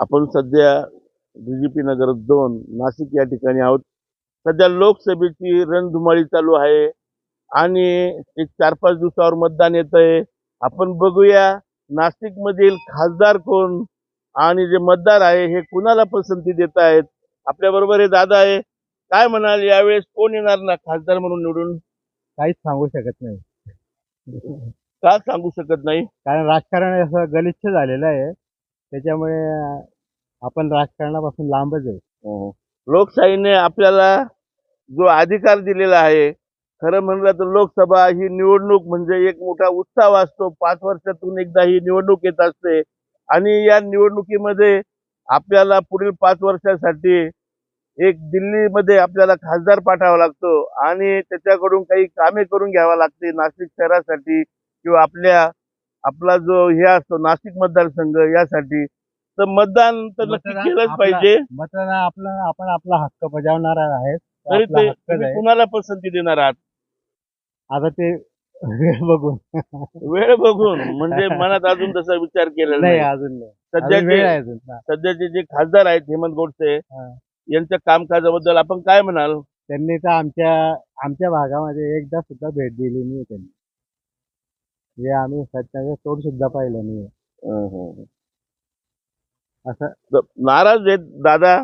आपण सध्या डीजीपी नगर दोन नाशिक या ठिकाणी आहोत. सध्या लोकसभेची रणधुमाळी चालू आहे. आणि एक चार पाच दिवसावर मतदान येत आहे. आपण बघूया नाशिक मधील खासदार कोण आणि जे मतदार आहे हे कुणाला पसंती देत आहेत? आपल्या बरोबर हे दादा आहे. काय म्हणाल? यावेळेस कोण येणार ना खासदार म्हणून निवडून? काहीच सांगू शकत नाही. का सांगू शकत नाही? कारण राजकारण असं गलिच्छ झालेलं आहे. त्याच्यामुळे आपण राजकारणापासून लांबच आहे. हो. लोकशाहीने आपल्याला जो अधिकार दिलेला आहे खरं म्हणलं तर लोकसभा ही निवडणूक म्हणजे एक मोठा उत्सव असतो. पाच वर्षातून एकदा ही निवडणूक येत असते. आणि या निवडणुकीमध्ये आपल्याला पुढील पाच वर्षासाठी एक दिल्लीमध्ये आपल्याला खासदार पाठवावा लागतो. आणि त्याच्याकडून काही कामे करून घ्यावा लागते. नाशिक शहरासाठी किंवा आपल्या आपला जो हे असतो नाशिक मतदारसंघ यासाठी. तर मतदान तर नक्की मतदान केलंच आपला- पाहिजे. मतदान आपलं आपण आपला हक्क बजावणार आहे तो तरी आपला ते हक्कच तुम्ही आहे कुणाला पसंती देणार आहात? आता ते बघून. वेळ बघून. म्हणजे मनात अजून तसा विचार केलेला नाही नाही. अजून नाही. अजून वेळ सध्याचे आहे अजून. हा. सध्याचे जे खासदार आहेत हेमंत गोडसे हा. यांच्या कामकाजाबद्दल आपण काय म्हणाल? त्यांनी तर आमच्या आमच्या भागामध्ये एकदा सुद्धा भेट दिली नाही त्यांनी. म्हणजे आम्ही सत्याचं तोड सुद्धा पाहिलं नाही. असं? नाराज आहेत दादा.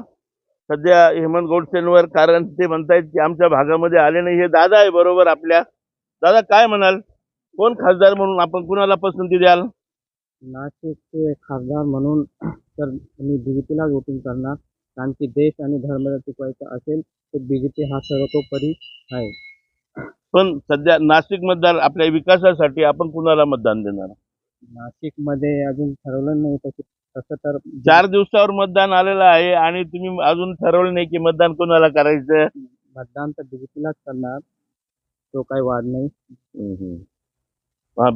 सध्या हेमंत गोडसेंवर कारण ते म्हणतायत की आमच्या भागामध्ये आले नाही. हे दादा आहे बरोबर आपल्या. दादा काय म्हणाल? कोण खासदार म्हणून? आपण कुणाला पसंती द्याल? नाशिकचे खासदार म्हणून तर मी बीजेपीला वोटिंग करणार. कारण की देश आणि धर्म जर टिकवायचा असेल तर बीजेपी हा सर्वतोपरी आहे. पण सध्या नाशिक मतदार आपल्या विकासासाठी आपण कुणाला मतदान देणार? नाशिकमध्ये अजून ठरवलं नाही तसं. तसं तर चार दिवसावर मतदान आलेलं आहे आणि तुम्ही अजून ठरवलं नाही की मतदान कोणाला करायचं? मतदान तर बीजेपीलाच करणार. तो काही वाद नाही.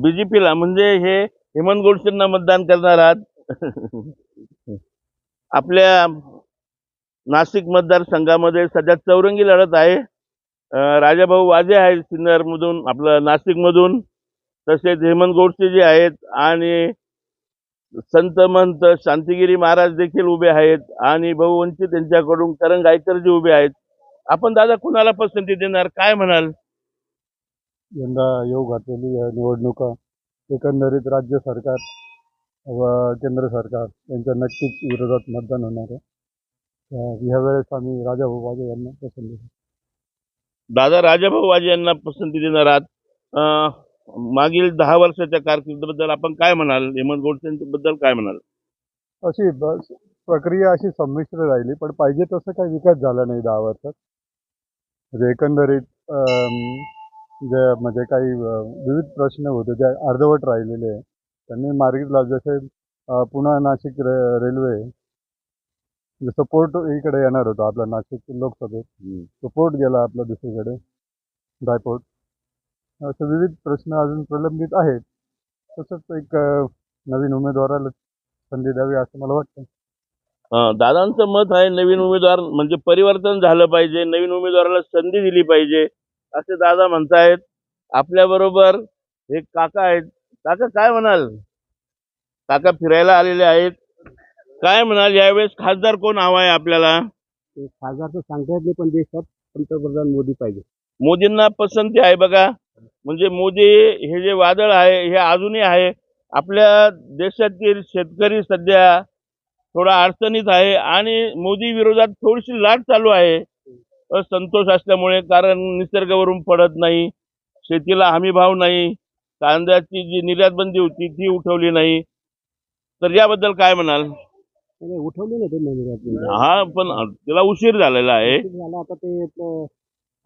बीजेपीला म्हणजे हे हेमंत गोडसेंना मतदान करणार आहात. आपल्या नाशिक मतदारसंघामध्ये सध्या चौरंगी लढत आहे. राजाभाऊ वाजे आहेत सिन्नर मधून आपलं नाशिक मधून तसेच हेमंत गोडसे जे आहेत आणि संत मंत शांतिगिरी महाराज देखील उभे आहेत आणि भाऊ वंचित यांच्याकडून करण गायकर जे उभे आहेत. आपण दादा कुणाला पसंती देणार? काय म्हणाल? यंदा येऊ घातलेली आहे निवडणुका. एकंदरीत राज्य सरकार व केंद्र सरकार यांच्या नक्कीच विरोधात मतदान होणार आहे. तर ह्यावेळेस आम्ही राजाभाऊ वाजे यांना पसंत. दादा राजाभाऊ वाजे यांना पसंती देणार आहात. मागील दहा वर्षाच्या कारकिर्दीबद्दल आपण काय म्हणाल? हेमंत गोडसेंबद्दल काय म्हणाल? अशी प्रक्रिया अशी संमिश्र राहिली पण पाहिजे तसं काही विकास झाला नाही दहा वर्षात. म्हणजे एकंदरीत जे म्हणजे काही विविध प्रश्न होते जे अर्धवट राहिलेले त्यांनी मार्गी लाव जसे पुणा नाशिक रे रेल्वे जसं पोर्ट इकडे येणार होतं आपल्या नाशिक लोकसभेत. तो पोर्ट गेला आपला दुसरीकडे ड्रायपोर्ट असे विविध प्रश्न अजून प्रलंबित आहेत. तसंच एक नवीन उमेदवाराला संधी द्यावी असं मला वाटतं. दादांचं मत आहे नवीन उमेदवार म्हणजे परिवर्तन झालं पाहिजे नवीन उमेदवाराला संधी दिली पाहिजे असे दादा म्हणतायत. आपल्या बरोबर एक काका आहेत. काका काय म्हणाल? काका फिरायला आलेले आहेत. काय म्हणाल? यावेळेस खासदार कोण हवा आहे आपल्याला? ते खासदार तर सांगता येत नाही पण देशात पंतप्रधान मोदी पाहिजे. मोदींना पसंती आहे बघा. म्हणजे मोदी हे जे वादळ आहे हे अजूनही आहे. आपल्या देशातील शेतकरी सध्या थोडा अडचणीत आहे आणि मोदी विरोधात थोडीशी लाट चालू आहे. असंतोष असल्यामुळे कारण निसर्गावरून पडत नाही शेतीला हमी भाव नाही कांद्याची जी निर्यात बंदी होती ती उठवली नाही. तर याबद्दल काय म्हणाल? उठवली नाही हा पण त्याला उशीर झालेला आहे.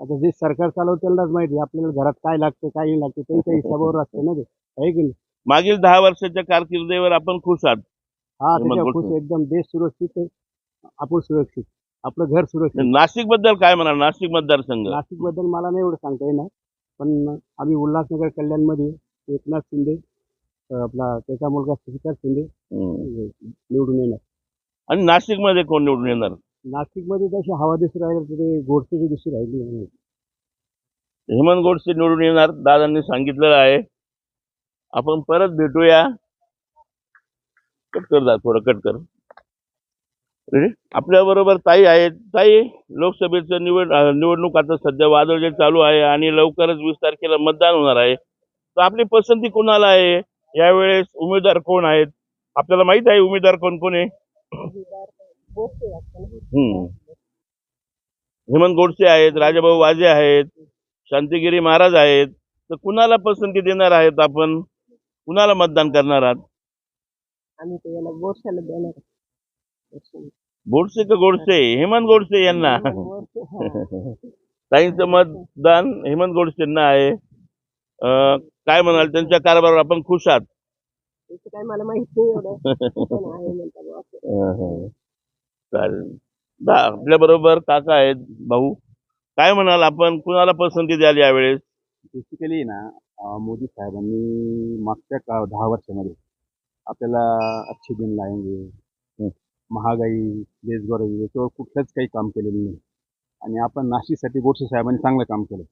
आता जे सरकार चालवतं त्यांनाच माहिती आपल्याला घरात काय लागतं काय नाही लागतं त्यांच्या हिशोबावर असतं ना ते. आहे की नाही? मागील दहा वर्षाच्या कारकिर्दीवर आपण खुश आहात. हा हिम्मत त्याच्या गोष्ट. खुश एकदम देश सुरक्षित आहे. आपण सुरक्षित. आपलं घर सुरक्षित. नाशिकबद्दल काय म्हणाल? नाशिक मतदारसंघ. नाशिकबद्दल मला नाही एवढं सांगता येणार. पण आम्ही उल्हासनगर कल्याणमध्ये एकनाथ शिंदे अं, आपला त्याचा मुलगा श्रीकांत शिंदे हम्म. निवडून येणार. आणि नाशिकमध्ये कोण निवडून येणार? नाशिकमध्ये तशी हवा दिसू राहिली तरी गोडसेची दिसू राहिली नाही. हेमंत गोडसे निवडून येणार दादांनी सांगितलेलं आहे. आपण परत भेटूया. कट कर दा थोडं कट कर. आपल्या बरोबर ताई आहेत. ताई लोकसभेचं निवड अं, निवडणूक आता सध्या वादळ चालू आहे आणि लवकरच वीस तारखेला मतदान होणार आहे. तर आपली पसंती कोणाला आहे? यावेळेस उमेदवार कोण आहेत? आपल्याला माहीत आहे उमेदवार कोण कोण आहे? हम्म. हेमंत गोडसे आहेत राजाभाऊ वाजे आहेत शांतिगिरी महाराज आहेत. तर कुणाला पसंती देणार आहेत आपण? कुणाला मतदान करणार आहात? आम्ही याला बोरशाला देणार. गोडसे. का गोडसे? हेमंत गोडसे यांना. ताईंचं मतदान हेमंत गोडसेंना आहे. अं, काय म्हणाल? त्यांच्या कारभारावर आपण खुश आहात. काय मला माहीत नाही एवढं. पण आहे म्हणतात. बुवा असं. चालेल. आपल्या बरोबर काका आहेत भाऊ. काय म्हणाल आपण? कुणाला पसंती द्याल यावेळेस? बेसिकली ना अं, मोदी साहेबांनी मागच्या का दहा वर्षामध्ये आपल्याला अच्छे दिन लाएंगे महागाई बेरोजगारी याच्यावर कुठलंच काही काम केलेलं नाही. आणि आपण नाशिकसाठी गोडसे साहेबांनी चांगलं काम केलं.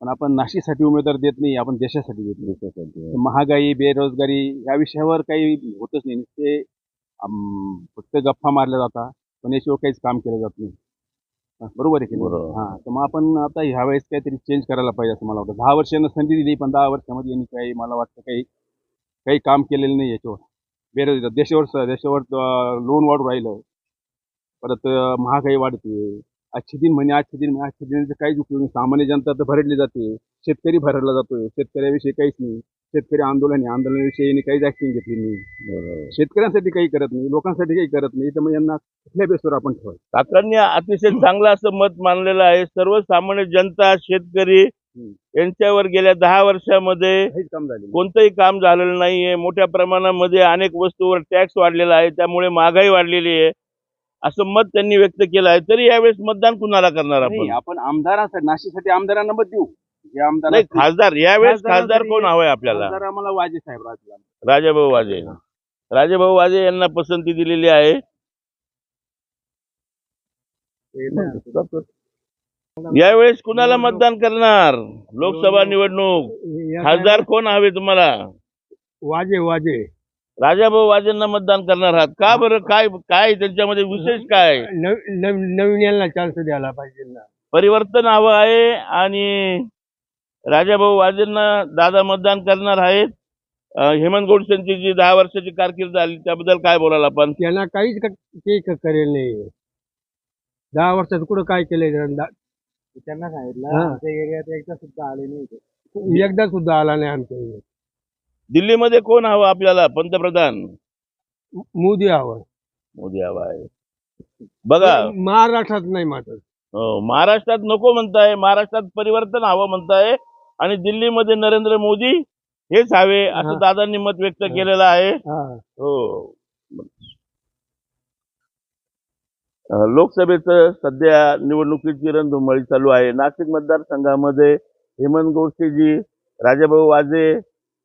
पण आपण नाशिकसाठी उमेदवार देत नाही आपण देशासाठी देत नाही. तर महागाई बेरोजगारी या विषयावर काही होतच नाही. ते फक्त गप्पा मारल्या जातात. पण याच्यावर काहीच काम केलं जात नाही. हा, बरोबर आहे की नाही? बरोबर. हा तर मग आपण आता ह्या वेळेस काहीतरी चेंज करायला पाहिजे असं मला वाटतं. दहा वर्षांना संधी दिली पण दहा वर्षामध्ये यांनी काही मला वाटतं काही काही काम केलेलं नाही याच्यावर. बेरोजगार देशावर देशावर लोन वाढू राहिलं. परत अं, महागाई वाढते. आजचे दिन म्हणे आजचे दिन म्हणे आजच्या दिनाचं काहीच उपयोग नाही. सामान्य जनता तर भरडली जाते. शेतकरी भरडला जातोय. शेतकऱ्याविषयी काहीच नाही. शेतकरी आंदोलन आहे. आंदोलनाविषयी यांनी काहीच ऍक्शन घेतली नाही. शेतकऱ्यांसाठी काही करत नाही लोकांसाठी काही करत नाही. तर मग यांना कुठल्या बेसवर आपण ठेवायचं? काकांनी अतिशय चांगलं असं मत मानलेलं आहे. सर्वसामान्य जनता शेतकरी यांच्यावर गेल्या दहा वर्षामध्ये काहीच काम झाले कोणतंही काम झालेलं नाहीये. मोठ्या प्रमाणामध्ये अनेक वस्तूवर टॅक्स वाढलेला आहे. त्यामुळे महागाई वाढलेली आहे. असं मत त्यांनी व्यक्त केलं आहे. तरी यावेळेस मतदान कुणाला करणार आपण? आपण आमदारांसाठी नाशिकसाठी आमदारांना मत देऊ. जे आमदार नाही असतील, खासदार यावेळेस खासदार खासदार तरी- कोण हवंय आपल्याला? आम्हाला वाजे साहेब राजला राजाभाऊ वाजे राजाभाऊ वाजे यांना पसंती दिलेली आहे. यावेळेस कुणाला मतदान करणार? लोकसभा निवडणूक. खासदार कोण हवे तुम्हाला? वाजे वाजे. राजाभाऊ वाजेंना मतदान करणार आहात. का बरं? काय काय त्यांच्यामध्ये विशेष काय? नवीन यांना चान्स द्यायला पाहिजे ना. परिवर्तन हवं आहे आणि राजाभाऊ वाजेंना दादा मतदान करणार आहेत. हेमंत गोडसेंची जी दहा वर्षाची कारकीर्द आली त्याबद्दल काय बोलाल आपण? त्यांना काहीच क- ते क- करेल नाही. दहा वर्षात कुठं काय केलंय त्यांना? त्यांना सांगितलं. आमच्या एरियात एकदा सुद्धा आले नाही एकदा सुद्धा आला नाही आमच्या एरियात. दिल्लीमध्ये कोण हवं आपल्याला? पंतप्रधान. मोदी हवं. मोदी हवा आहे. बघा. महाराष्ट्रात नाही मात्र. हो, महाराष्ट्रात नको म्हणताय. महाराष्ट्रात परिवर्तन हवं म्हणताय. आणि दिल्लीमध्ये नरेंद्र मोदी हेच हवे असं. दादांनी मत व्यक्त केलेलं आहे. हा. लोकसभेचं सध्या निवडणुकीची रणधुमाळी चालू आहे. नाशिक मतदारसंघामध्ये हेमंत गोडसेजी राजाभाऊ वाजे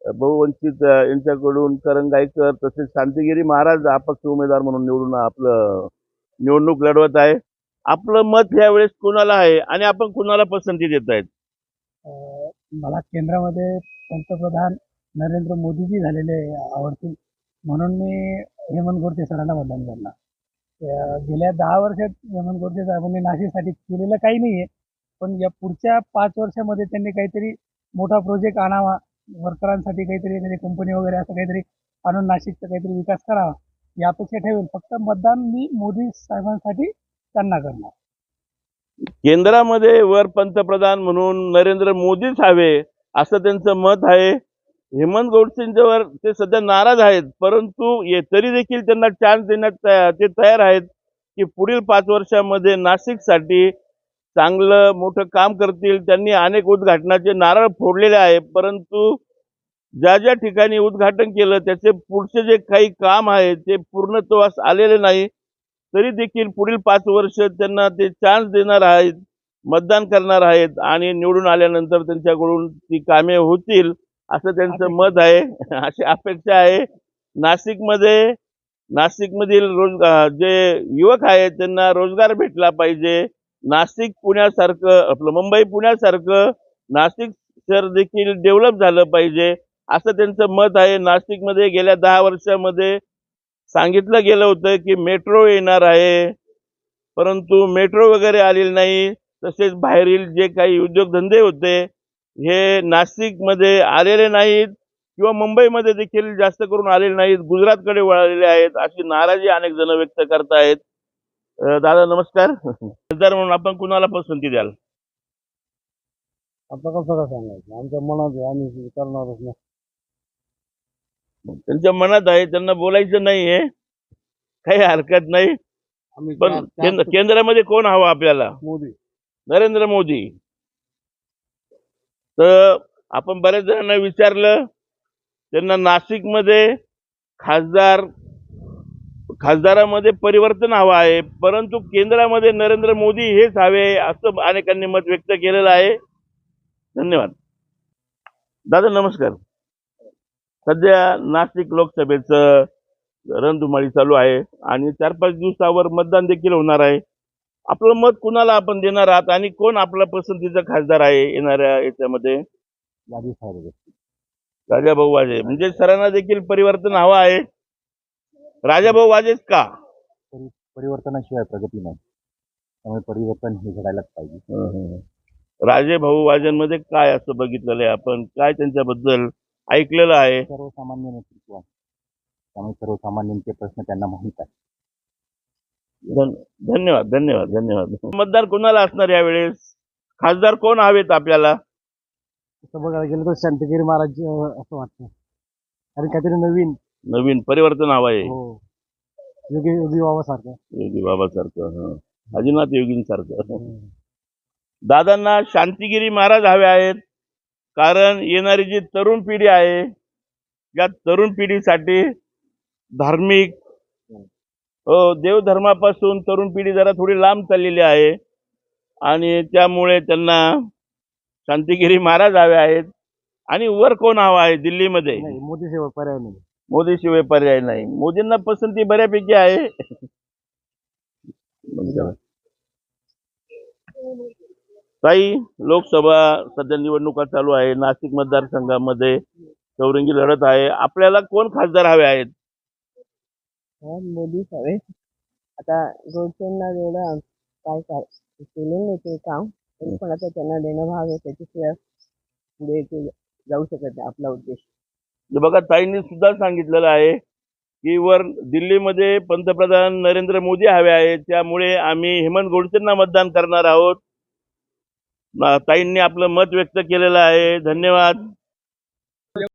बहुवंचित यांच्याकडून करण गायकर तसेच शांतिगिरी महाराज अपक्ष उमेदवार म्हणून निवडून आपलं निवडणूक लढवत आहे. आपलं मत यावेळेस कुणाला आहे आणि आपण कुणाला पसंती देत आहेत मला केंद्रामध्ये पंतप्रधान नरेंद्र मोदीजी झालेले आवडतील. म्हणून मी हेमंत गोडसे सरांना मतदान करणार. गेल्या दहा वर्षात हेमंत गोडसे साहेबांनी नाशिकसाठी केलेलं काही नाही आहे पण या पुढच्या पाच वर्षामध्ये त्यांनी काहीतरी मोठा प्रोजेक्ट आणावा वर्करांसाठी काहीतरी एखादी कंपनी वगैरे असं काहीतरी आणून नाशिकचा काहीतरी विकास करावा या अपेक्षा ठेवेल. फक्त मतदान मी मोदी साहेबांसाठी त्यांना करणार. केंद्रामध्ये वर पंतप्रधान म्हणून नरेंद्र मोदीच हवे असं त्यांचं मत आहे. हेमंत गोडसेंच्यावर ते सध्या नाराज आहेत परंतु ये तरी देखील त्यांना चान्स देण्यात ते तयार आहेत की पुढील पाच वर्षामध्ये नाशिकसाठी चांगलं मोठं काम करतील. त्यांनी अनेक उद्घाटनाचे नारळ फोडलेले आहे परंतु ज्या ज्या ठिकाणी उद्घाटन केलं त्याचे पुढचे जे काही काम आहे ते पूर्णत्वास आलेले नाही. तरी देखील पुढील पाच वर्ष त्यांना ते चान्स देणार आहेत मतदान करणार आहेत आणि निवडून आल्यानंतर त्यांच्याकडून ती कामे होतील असं त्यांचं मत आहे. अशी अपेक्षा आहे. नाशिकमध्ये नाशिकमधील रोज अं, जे युवक आहेत त्यांना रोजगार भेटला पाहिजे. नाशिक पुण्यासारखं आपलं मुंबई पुण्यासारखं नाशिक शहर देखील डेव्हलप झालं पाहिजे असं त्यांचं मत आहे. नाशिकमध्ये गेल्या दहा वर्षामध्ये सांगितलं गेलं होतं की मेट्रो येणार आहे परंतु मेट्रो वगैरे आलेली नाही. तसेच बाहेरील जे काही उद्योगधंदे होते हे नाशिकमध्ये आलेले नाहीत किंवा मुंबईमध्ये देखील जास्त करून आलेले नाहीत गुजरातकडे वळालेले आहेत अशी नाराजी अनेक जण व्यक्त करतायत. दादा नमस्कार. खासदार म्हणून आपण कुणाला पसंती द्याल? आता कसं काय सांगायचं? आमच्या मनात आम्ही करणारच नाही. त्यांच्या मनात आहे त्यांना बोलायचं नाहीये. काही हरकत नाही. आम्ही पण केंद्र- केंद्रामध्ये कोण हवा आपल्याला? मोदी. नरेंद्र मोदी. तर आपण बऱ्याच जणांना विचारलं त्यांना नाशिकमध्ये खासदार खासदारामध्ये परिवर्तन हवं आहे परंतु केंद्रामध्ये नरेंद्र मोदी हेच हवे असं अनेकांनी मत व्यक्त केलेलं आहे. धन्यवाद. दादा नमस्कार. सध्या नाशिक लोकसभेचं रणधुमाळी चालू आहे आणि चार पाच दिवसावर मतदान देखील होणार आहे. आपलं मत कुणाला आपण देणार आहात आणि कोण आपला पसंतीचा खासदार आहे येणाऱ्या याच्यामध्ये? राजाभाऊ वाजे. म्हणजे सरांना देखील परिवर्तन हवं आहे. राजाभाऊ वाजेच का? परिवर्तनाशिवाय प्रगती नाही. त्यामुळे परिवर्तन हे घडायलाच पाहिजे. राजे भाऊ वाजेंमध्ये काय असं बघितलेलं आहे आपण? काय त्यांच्याबद्दल ऐकलेलं आहे. सर्वसामान्य नेतृत्व आहे. त्यामुळे सर्वसामान्यांचे प्रश्न त्यांना माहीत आहे धन- धन्यवाद धन्यवाद धन्यवाद. मतदार कोणाला असणार यावेळेस? खासदार कोण हवेत आपल्याला? तसं बघायला गेलं तर शांतगिरी महाराज अं, असं वाटतं. आणि काहीतरी नवीन. नवीन परिवर्तन हवं आहे हो. योगी योगी बाबासारखं. योगी बाबासारखं हं. आदिनाथ योगींसारखं. दादांना शांतिगिरी महाराज हवे आहेत. कारण येणारी जी तरुण पिढी आहे या तरुण पिढीसाठी धार्मिक हो देवधर्मापासून तरुण पिढी जरा थोडी लांब चाललेली आहे आणि त्यामुळे त्यांना शांतिगिरी महाराज हवे आहेत. आणि वर कोण हवा आहे दिल्लीमध्ये? मोदी सेवा पर्याय नाही. मोदीशिवाय पर्याय नाही. मोदींना पसंती बऱ्यापैकी आहे. ताई लोकसभा सध्या निवडणुका चालू आहे. नाशिक मतदारसंघामध्ये चौरंगी लढत आहे. आपल्याला कोण खासदार हवे आहेत? मोदी हवे. आता गोडसेंना एवढं काय काय? केलेलं नाही ते काम. तरी पण आता त्यांना देणं भाग आहे. त्याच्याशिवाय पुढे ते जाऊ शकत नाही. आपला उद्देश. बघा ताईंनी सुद्धा सांगितलेलं आहे की वर दिल्लीमध्ये पंतप्रधान नरेंद्र मोदी हवे आहेत. त्यामुळे आम्ही हेमंत गोडसेंना मतदान करणार आहोत. ताईंनी आपलं मत व्यक्त केलेलं आहे. धन्यवाद.